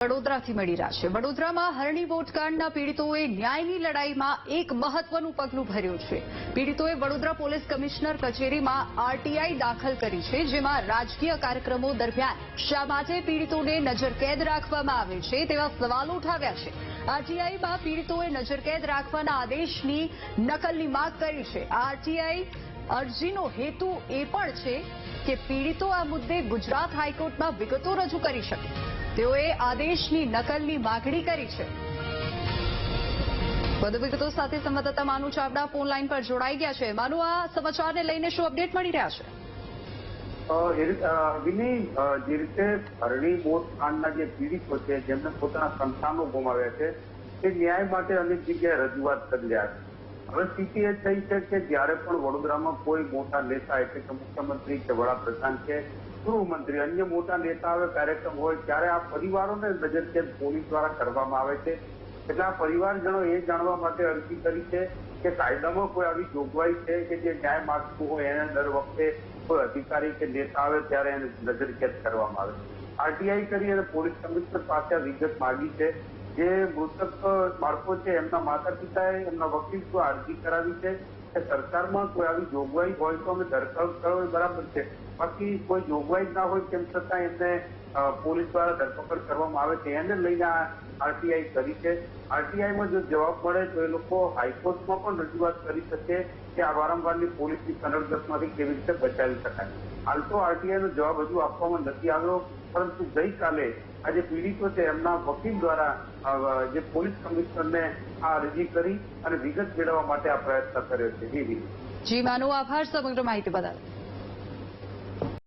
વડોદરાથી મળી રહ્યા છે. વડોદરામાં હરણી વોટકાંડના પીડિતોએ ન્યાયની લડાઈમાં એક મહત્વનું પગલું ભર્યું છે. પીડિતોએ વડોદરા પોલીસ કમિશનર કચેરીમાં આરટીઆઈ દાખલ કરી છે, જેમાં રાજકીય કાર્યક્રમો દરમિયાન શા માટે પીડિતોને નજરકેદ રાખવામાં આવે છે તેવા સવાલો ઉઠાવ્યા છે. આરટીઆઈમાં પીડિતોએ નજરકેદ રાખવાના આદેશની નકલની માંગ કરી છે. આરટીઆઈ અરજીનો હેતુ એ પણ છે કે પીડિતો આ મુદ્દે ગુજરાત હાઈકોર્ટમાં વિગતો રજૂ કરી શકે. તેઓએ આદેશની નકલની માગણી કરી છે. વધુ વિગતો સાથે સંવાદદાતા માનુ ચાવડા ફોન લાઈન પર જોડાઈ ગયા છે. માનુ, આ સમાચારને લઈને શું અપડેટ મળી રહ્યા છે? વિનય જે રીતે હરણી મોત કાંડના જે પીડિતો છે, જેમને પોતાના સંતાનો ગુમાવ્યા છે, તે ન્યાય માટે અનેક જગ્યાએ રજૂઆત કરી રહ્યા છે. હવે સ્થિતિ એ થઈ છે કે જ્યારે પણ વડોદરામાં કોઈ મોટા નેતા એટલે કે મુખ્યમંત્રી કે વડાપ્રધાન કે ગૃહમંત્રી, અન્ય મોટા નેતાઓ કાર્યક્રમ હોય, ત્યારે આ પરિવારોને નજરકેદ પોલીસ દ્વારા કરવામાં આવે છે. એટલે આ પરિવારજનો એ જાણવા માટે અરજી કરી છે કે કાયદામાં કોઈ આવી જોગવાઈ છે કે જે ન્યાય માગતું હોય, એને દર વખતે કોઈ અધિકારી કે નેતા આવે ત્યારે એને નજરકેદ કરવામાં આવે આરટીઆઈ કરી અને પોલીસ કમિશનર પાસે વિગત માગી છે. જે મૃતક બાળકો છે, એમના માતા પિતાએ એમના વકીલ શું અરજી કરાવી છે કે સરકારમાં કોઈ આવી જોગવાઈ હોય તો અમે દરખાસ્ત કરો બરાબર છે. બાકી કોઈ જોગવાઈ ના હોય તેમ છતાં એમને પોલીસ દ્વારા ધરપકડ કરવામાં આવે છે. એને લઈને આ આરટીઆઈ કરી છે. આરટીઆઈમાં જો જવાબ મળે તો એ લોકો હાઈકોર્ટમાં પણ રજૂઆત કરી શકે કે આ વારંવારની પોલીસની કનડગતમાંથી કેવી રીતે બચાવી શકાય. હાલ તો આરટીઆઈનો જવાબ હજુ આપવામાં નથી આવ્યો, પરંતુ ગઈકાલે આ જે પીડિતો છે એમના વકીલ દ્વારા જે પોલીસ કમિશનરને આ અરજી કરી અને વિગત મેળવવા માટે આ પ્રયત્ન કર્યો છે. જી જી. માનુ આભાર. સમગ્ર માહિતી બદલ